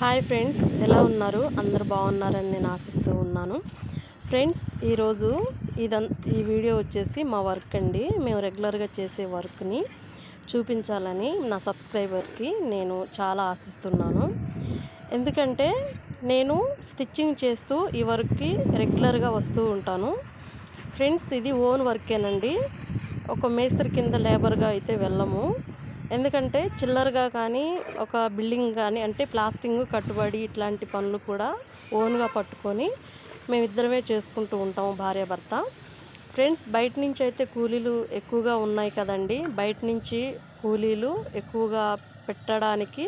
Hi friends ఎలా ఉన్నారు? అందరు బాగున్నారని నేను ఆశిస్తూ ఉన్నాను. ఫ్రెండ్స్ ఈరోజు ఇదం ఈ వీడియో వచ్చేసి మా వర్క్ అండి. మేము రెగ్యులర్గా చేసే వర్క్ని చూపించాలని నా సబ్స్క్రైబర్స్కి నేను చాలా ఆశిస్తున్నాను. ఎందుకంటే నేను స్టిచ్చింగ్ చేస్తూ ఈ వర్క్కి రెగ్యులర్గా వస్తూ ఉంటాను. ఫ్రెండ్స్ ఇది ఓన్ వర్కేనండి. ఒక మేస్త్రి కింద లేబర్గా అయితే వెళ్ళము. ఎందుకంటే చిల్లరగా కానీ ఒక బిల్డింగ్ కానీ అంటే ప్లాస్టింగ్ కట్టుబడి ఇట్లాంటి పనులు కూడా ఓన్గా పట్టుకొని మేమిద్దరమే చేసుకుంటూ ఉంటాము భార్యాభర్త ఫ్రెండ్స్ బయట నుంచి అయితే కూలీలు ఎక్కువగా ఉన్నాయి కదండి. బయట నుంచి కూలీలు ఎక్కువగా పెట్టడానికి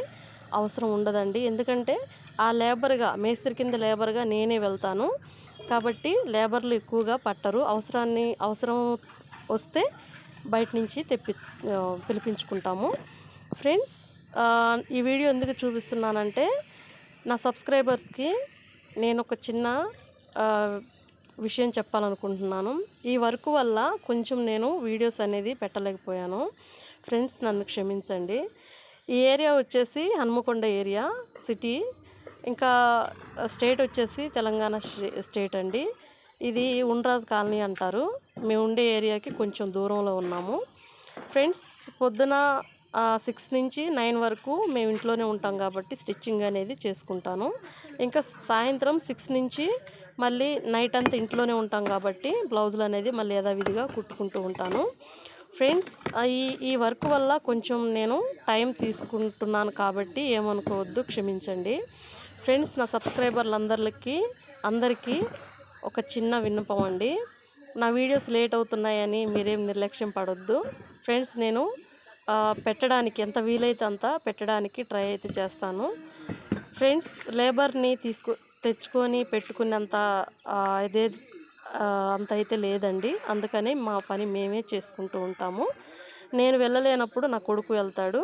అవసరం ఉండదండి. ఎందుకంటే ఆ లేబర్గా మేస్త్రి కింద లేబర్గా నేనే వెళ్తాను. కాబట్టి లేబర్లు ఎక్కువగా పట్టరు. అవసరాన్ని అవసరం వస్తే బయట నుంచి తెప్పి పిలిపించుకుంటాము. ఫ్రెండ్స్ ఈ వీడియో ఎందుకు చూపిస్తున్నానంటే నా సబ్స్క్రైబర్స్కి నేను ఒక చిన్న విషయం చెప్పాలనుకుంటున్నాను. ఈ వర్క్ వల్ల కొంచెం నేను వీడియోస్ అనేది పెట్టలేకపోయాను. ఫ్రెండ్స్ నన్ను క్షమించండి. ఈ ఏరియా వచ్చేసి హన్మకొండ ఏరియా సిటీ. ఇంకా స్టేట్ వచ్చేసి తెలంగాణ స్టే- స్టేట్ అండి. ఇది ఉండ్రాజ్ కాలనీ అంటారు. మేము ఉండే ఏరియాకి కొంచెం దూరంలో ఉన్నాము. ఫ్రెండ్స్ పొద్దున సిక్స్ నుంచి నైన్ వరకు మేము ఇంట్లోనే ఉంటాం కాబట్టి స్టిచ్చింగ్ అనేది చేసుకుంటాను. ఇంకా సాయంత్రం సిక్స్ నుంచి మళ్ళీ నైట్ అంతా ఇంట్లోనే ఉంటాం కాబట్టి బ్లౌజులు అనేది మళ్ళీ యథావిధిగా కుట్టుకుంటూ ఉంటాను. ఫ్రెండ్స్ ఈ ఈ వర్క్ వల్ల కొంచెం నేను టైం తీసుకుంటున్నాను కాబట్టి ఏమనుకోవద్దు క్షమించండి. ఫ్రెండ్స్ నా సబ్స్క్రైబర్లందరికీ అందరికీ ఒక చిన్న విన్నపం అండి. నా వీడియోస్ లేట్ అవుతున్నాయని మీరేం నిర్లక్ష్యం పడొద్దు. ఫ్రెండ్స్ నేను పెట్టడానికి ఎంత వీలైతే అంత పెట్టడానికి ట్రై అయితే చేస్తాను. ఫ్రెండ్స్ లేబర్ని తీసుకు తెచ్చుకొని పెట్టుకున్నంత ఇదే అంత అయితే లేదండి. అందుకని మా పని మేమే చేసుకుంటూ ఉంటాము. నేను వెళ్ళలేనప్పుడు నా కొడుకు వెళ్తాడు.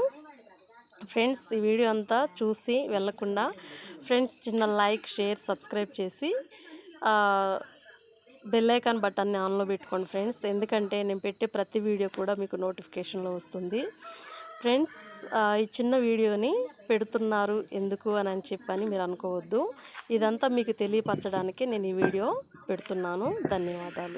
ఫ్రెండ్స్ ఈ వీడియో అంతా చూసి వెళ్ళకుండా ఫ్రెండ్స్ చిన్న లైక్ షేర్ సబ్స్క్రైబ్ చేసి బెల్ ఐకాన్ బటన్ని ఆన్లో పెట్టుకోండి ఫ్రెండ్స్. ఎందుకంటే నేను పెట్టే ప్రతి వీడియో కూడా మీకు నోటిఫికేషన్లో వస్తుంది. ఫ్రెండ్స్ ఈ చిన్న వీడియోని పెడుతున్నారు ఎందుకు అని అని చెప్పని మీరు అనుకోవద్దు. ఇదంతా మీకు తెలియపరచడానికి నేను ఈ వీడియో పెడుతున్నాను. ధన్యవాదాలు.